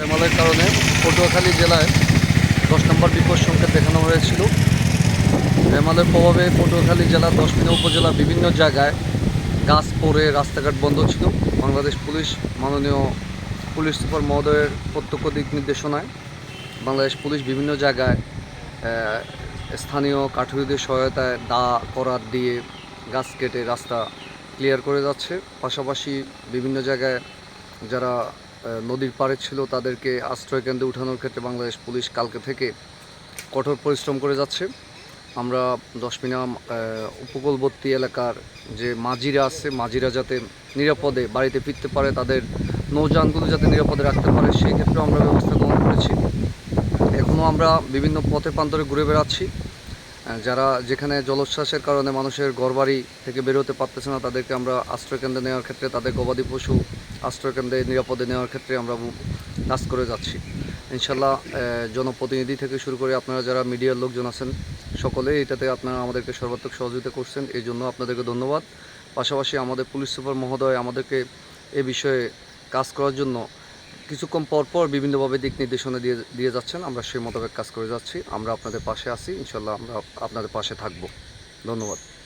রেমালের কারণে পটুয়াখালী জেলায় দশ নম্বর বিপদ সংকেত দেখানো হয়েছিল। রেমালের প্রভাবে পটুয়াখালী জেলা দশমিনা উপজেলা বিভিন্ন জায়গায় গাছ পড়ে রাস্তাঘাট বন্ধ ছিল। বাংলাদেশ পুলিশ, মাননীয় পুলিশ সুপার মহোদয়ের প্রত্যক্ষ দিক নির্দেশনায় বাংলাদেশ পুলিশ বিভিন্ন জায়গায় স্থানীয় কাঠুরিদের সহায়তায় দা করার দিয়ে গাছ কেটে রাস্তা ক্লিয়ার করে যাচ্ছে। পাশাপাশি বিভিন্ন জায়গায় যারা নদীর পাড়ে ছিল তাদেরকে আশ্রয় কেন্দ্রে উঠানোর ক্ষেত্রে বাংলাদেশ পুলিশ কালকে থেকে কঠোর পরিশ্রম করে যাচ্ছে। আমরা দশমিনা উপকূলবর্তী এলাকার যে মাঝিরা আছে, মাঝিরা যাতে নিরাপদে বাড়িতে ফিরতে পারে, তাদের নৌযানগুলো যাতে নিরাপদে রাখতে পারে, সেই ক্ষেত্রে আমরা ব্যবস্থা গ্রহণ করেছি। এখনও আমরা বিভিন্ন পথে প্রান্তরে ঘুরে বেড়াচ্ছি। যারা যেখানে জলোচ্ছ্বাসের কারণে মানুষের ঘরবাড়ি থেকে বেরোতে পারতেছে না, তাদেরকে আমরা আশ্রয়কেন্দ্রে নেওয়ার ক্ষেত্রে, তাদের গবাদি পশু আশ্রয়কেন্দ্রে, নিরাপদে নেওয়ার ক্ষেত্রে আমরা কাজ করে যাচ্ছি। ইনশাল্লাহ জনপ্রতিনিধি থেকে শুরু করে আপনারা যারা মিডিয়ার লোকজন আছেন, সকলে এটাতে আপনারা আমাদেরকে সর্বাত্মক সহযোগিতা করছেন। এই জন্য আপনাদেরকে ধন্যবাদ। পাশাপাশি আমাদের পুলিশ সুপার মহোদয় আমাদেরকে এ বিষয়ে কাজ করার জন্য কিছুক্ষণ পরপর পর বিভিন্নভাবে দিক নির্দেশনা দিয়ে দিয়ে যাচ্ছেন। আমরা সেই মোতাবেক কাজ করে যাচ্ছি। আমরা আপনাদের পাশে আছি। ইনশাল্লাহ আমরা আপনাদের পাশে থাকব। ধন্যবাদ।